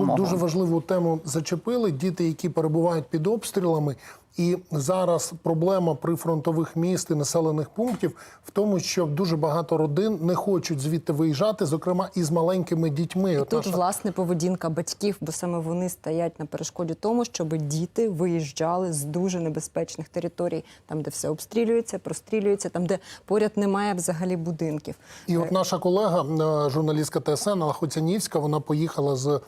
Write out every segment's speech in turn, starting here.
допомогу. дуже важливу тему зачепили. Діти, які перебувають під обстрілами, і зараз проблема прифронтових міст і населених пунктів в тому, що дуже багато родин не хочуть звідти виїжджати, зокрема і з маленькими дітьми. От Тут наша- власне поведінка батьків, бо саме вони стоять на перешкоді тому, щоб діти виїжджали з дуже небезпечних територій, там, де все обстрілюється, прострілюється, там, де поряд немає взагалі будинків. І от наша колега, е, журналістка ТСН Алла Хоцянівська, вона поїхала з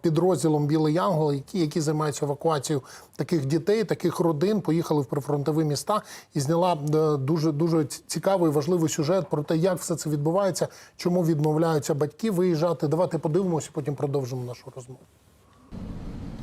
підрозділом Білий Янгол, які, які займаються евакуацією таких дітей, таких родин. Поїхали в прифронтові міста і зняла е, дуже дуже цікавий важливий сюжет про те, як все це відбувається, чому відмовляються батьки виїжджати. Давайте подивимося, потім продовжимо нашу розмову.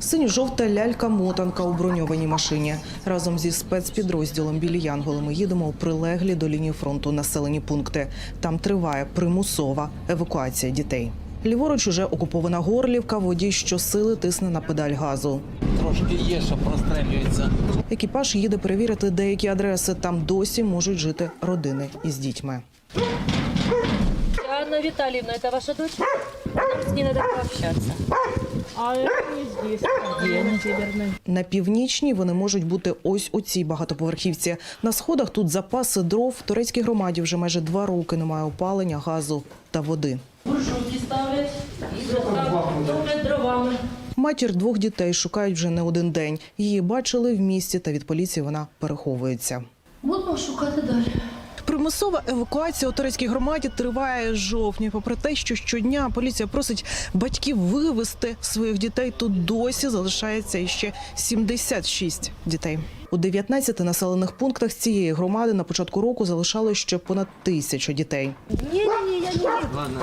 Синьо-жовта лялька-мотанка у броньованій машині. Разом зі спецпідрозділом білі Янголи ми їдемо у прилеглі до лінії фронту населені пункти. Там триває примусова евакуація дітей. Ліворуч уже окупована Горлівка, водій щосили тисне на педаль газу. Трошки є, що прострелюється. Екіпаж їде перевірити деякі адреси. Там досі можуть жити родини із дітьми. Анна Витальевна, это ваша дочь? Нам с ней надо пообщаться. А это не здесь. Где они. На північній вони можуть бути ось у цій багатоповерхівці. На сходах тут запаси дров. В турецькій громаді вже майже два роки немає опалення, газу та води. Буржуйки ставлять і дровами. Матір двох дітей шукають вже не один день. Її бачили в місті, та від поліції вона переховується. Будемо шукати далі. Примусова евакуація у турецькій громаді триває з жовтня. Попри те, що щодня поліція просить батьків вивезти своїх дітей, тут досі залишається іще 76 дітей. У 19 населених пунктах цієї громади на початку року залишалось ще понад тисячу дітей. Не-не-не, я не. Ладно,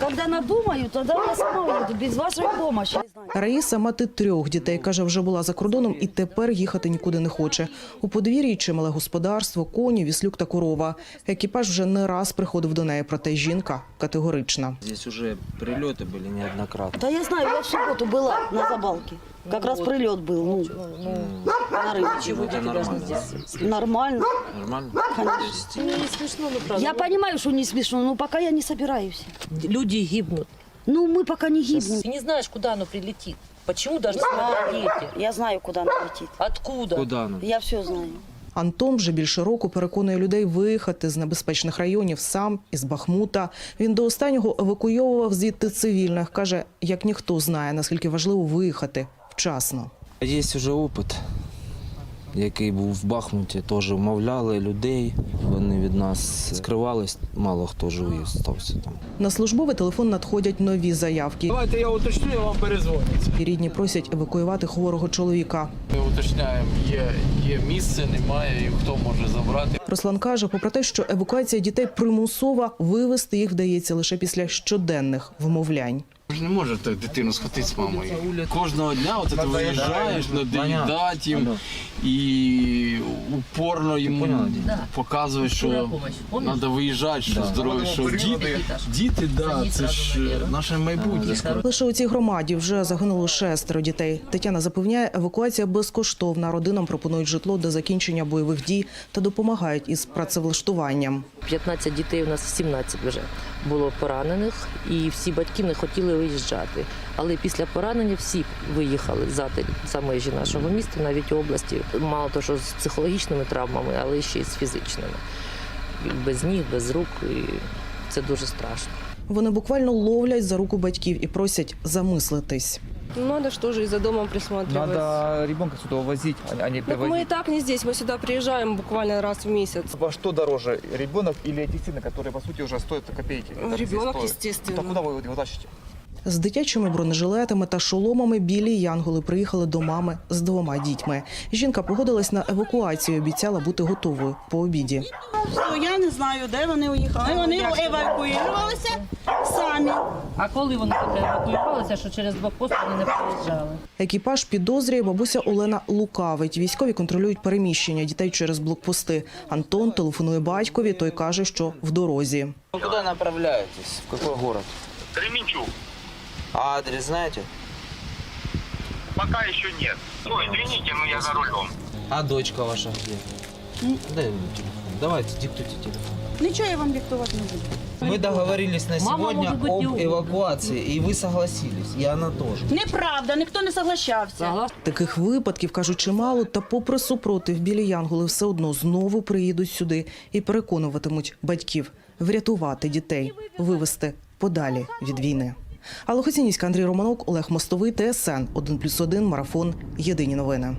Когда надумаю, тогда я смогу. без вашей помощи. Не знаю. Раїса мати трьох дітей каже, вже була за кордоном і тепер їхати нікуди не хоче. У подвір'ї чимале господарство, коні, віслюк та корова. Екіпаж вже не раз приходив до неї, проте жінка категорична. Здесь уже прилеты были неоднократно. Да я знаю, я в субботу была на Забалке. Как раз прилет был, ну, на рынке. Ну, это нормально. да? Нормально. Нормально? Конечно. Мне не смешно, ну правда. Я понимаю, что не смешно, но пока я не собираюсь. Люди гибнут. Ну, мы пока не гибнем. Ты не знаешь, куда оно прилетит. Почему должны страдать дети? Я знаю, куда она летит. Откуда? Куда ну? Я все знаю. Антон вже більше року переконує людей виїхати з небезпечних районів сам із Бахмута. Він до останнього евакуйовував звідти цивільних. каже, як ніхто знає, наскільки важливо виїхати вчасно. Є вже опит, який був в Бахмуті, теж вмовляли людей. Вони від нас скривались, мало хто живий залишився там. На службовий телефон надходять нові заявки. Давайте я уточню, я вам перезвоню. І рідні просять евакуювати хворого чоловіка. Ми уточняємо, є, є місце, немає, і хто може забрати. Руслан каже, попри те, що евакуація дітей примусова, вивезти їх вдається лише після щоденних вмовлянь. Ви ж не можете дитину схватити з мамою. Кожного дня от ти виїжджаєш, надоїдати їм і упорно йому показуєш, що треба виїжджати, що здоров'я, що діти, діти, да, це ж наше майбутнє. Лише у цій громаді вже загинуло шестеро дітей. Тетяна запевняє, евакуація безкоштовна. Родинам пропонують житло до закінчення бойових дій та допомагають із працевлаштуванням. 15 дітей у нас 17 вже було поранених, і всі батьки не хотіли виїжджати. Але після поранення всі виїхали за, те- за межі нашого міста, навіть області. Мало того, що з психологічними травмами, але ще й з фізичними. І Без ніг, без рук. І це дуже страшно. Вони буквально ловлять за руку батьків і просять замислитись. Ну, Надо что же и за домом присматривать. Надо ребенка сюда увозить, а не Так мы и привозить. так не здесь, мы сюда приезжаем буквально раз в месяц. Во что дороже, ребенок или эти сыны, которые по сути уже стоят копейки? Это здесь Ребенок, стоит. естественно. Так куда вы его тащите? З дитячими бронежилетами та шоломами білі янголи приїхали до мами з двома дітьми. Жінка погодилась на евакуацію, обіцяла бути готовою по обіді. Я не знаю, де вони уїхали. Вони евакуювалися самі. А коли вони евакуювалися, що через блокпост вони не приїжджали? Екіпаж підозрює бабуся Олена лукавить. Військові контролюють переміщення дітей через блокпости. Антон телефонує батькові. Той каже, що в дорозі. Ну, куда направляетесь? В какой город? Кременчуг. А адрес знаете? Пока еще нет. Ну, извините, но я за рулем. А дочка ваша где? Дай мне телефон. Давайте, диктуйте телефон. Нічого я вам диктувати не буду. Мы договорились на Мама сегодня может быть не об угодно. эвакуации, и вы согласились, и она тоже. Неправда, ніхто не соглашався. Таких випадків кажуть чимало, та попри супротив білі янголи все одно знову приїдуть сюди і переконуватимуть батьків врятувати дітей, вивести подалі від війни. Алла Андрій Романок, Олег Мостовий, ТСН 1+,1, Марафон. Єдині новини.